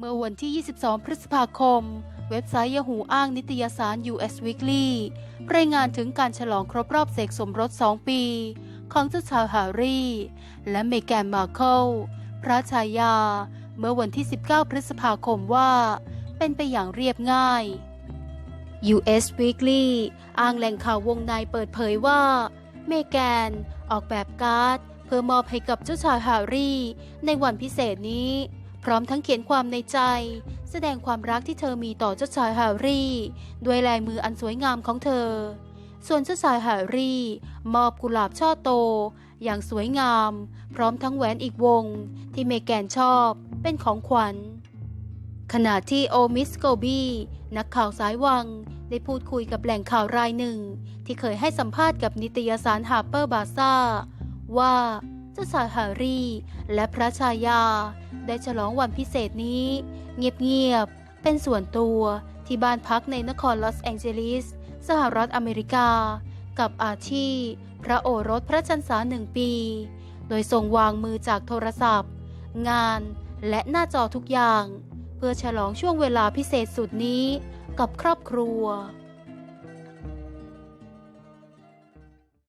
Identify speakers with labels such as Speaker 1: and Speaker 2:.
Speaker 1: เมื่อวันที่ 22 พฤษภาคม เว็บไซต์ย a หูอ้างนิตยสาร US Weekly รายงานถึงการฉลองครบรอบเสกสมรส 2 ปี ของเจ้าชายแฮร์รี่ และเมแกนมาร์เคิลพระชายา เมื่อวันที่ 19 พฤษภาคมว่า เป็นไปอย่างเรียบง่าย US Weekly อ้างแหล่งข่าววงในเปิดเผยว่า เมแกน ออกแบบการ์ด เพื่อมอบให้กับเจ้าชายแฮร์รี่ ในวันพิเศษนี้ พร้อมทั้งเขียนความในใจ แสดงความรักที่เธอมีต่อเจ้าชายแฮร์รี่ ด้วยลายมืออันสวยงามของเธอ ส่วนเจ้าชายแฮร์รี่ มอบกุหลาบช่อโต อย่างสวยงาม พร้อมทั้งแหวนอีกวง ที่เมแกนชอบเป็นของขวัญขณะที่โอมิสโกบีนักข่าวสายวัง ได้พูดคุยกับแหล่งข่าวรายหนึ่ง ที่เคยให้สัมภาษณ์กับนิตยสารฮาร์เปอร์บาซ่าว่า จ้าชายแฮร์รี่ และพระชายา ได้ฉลองวันพิเศษนี้ เงียบๆ เป็นส่วนตัวที่บ้านพักในนครลอสแองเจลิส สหรัฐอเมริกา กับอาชีพระโอรสพระชันษาหนึ่งปี โดยทรงวางมือจากโทรศัพท์ งานและหน้าจอทุกอย่าง เพื่อฉลองช่วงเวลาพิเศษสุดนี้กับครอบครัว